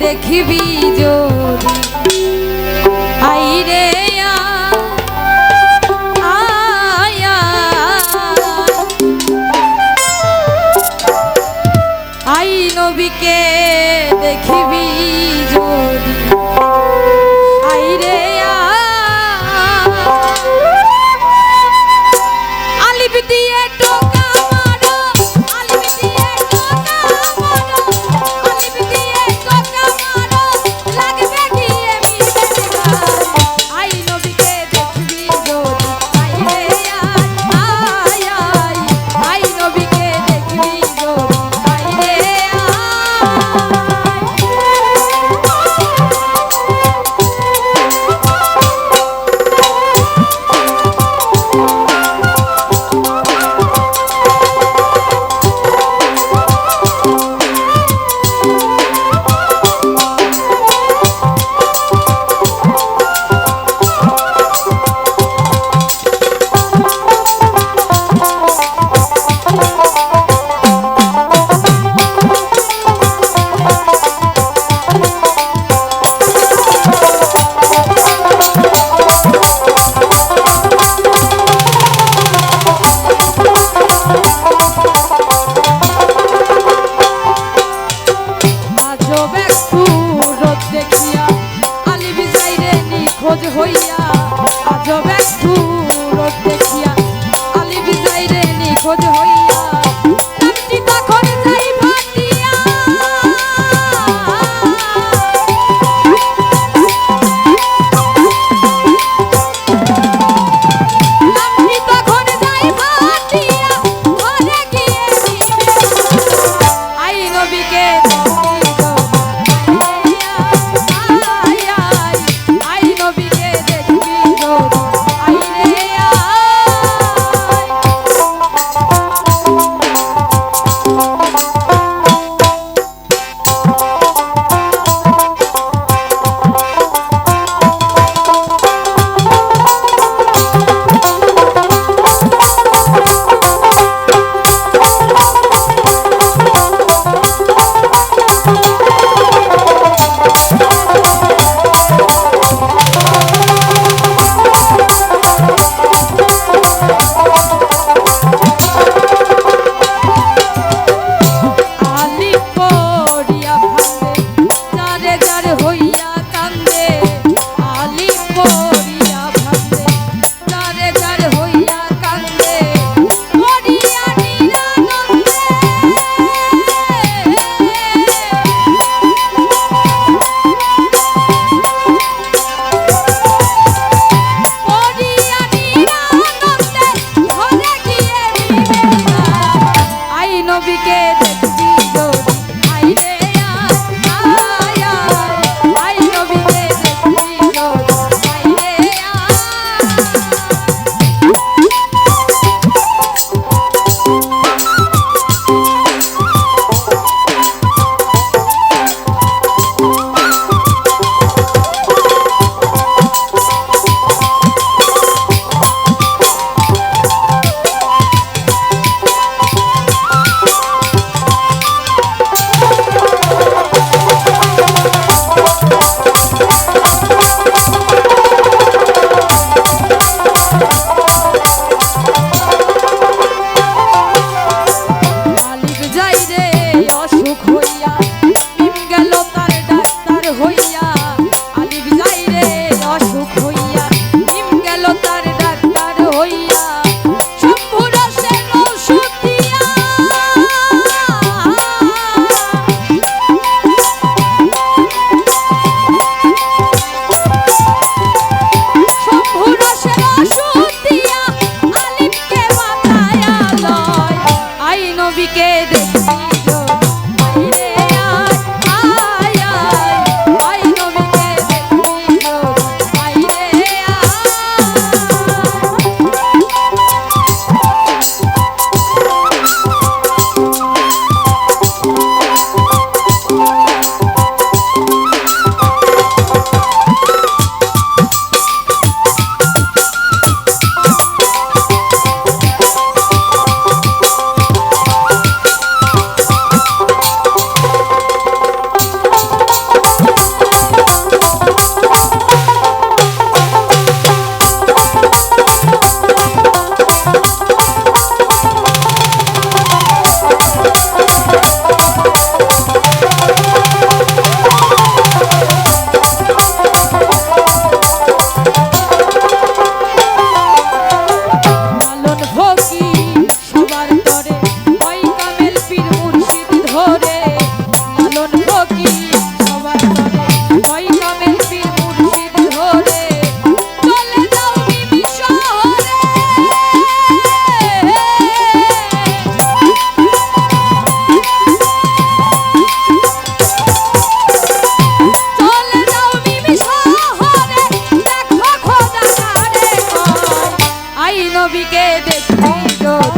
দেখিবি যদি আইরে আই নবীকে দেখিবি দূর দেখিয়া আলি বিজাই রে নিখোঁজ হই take all your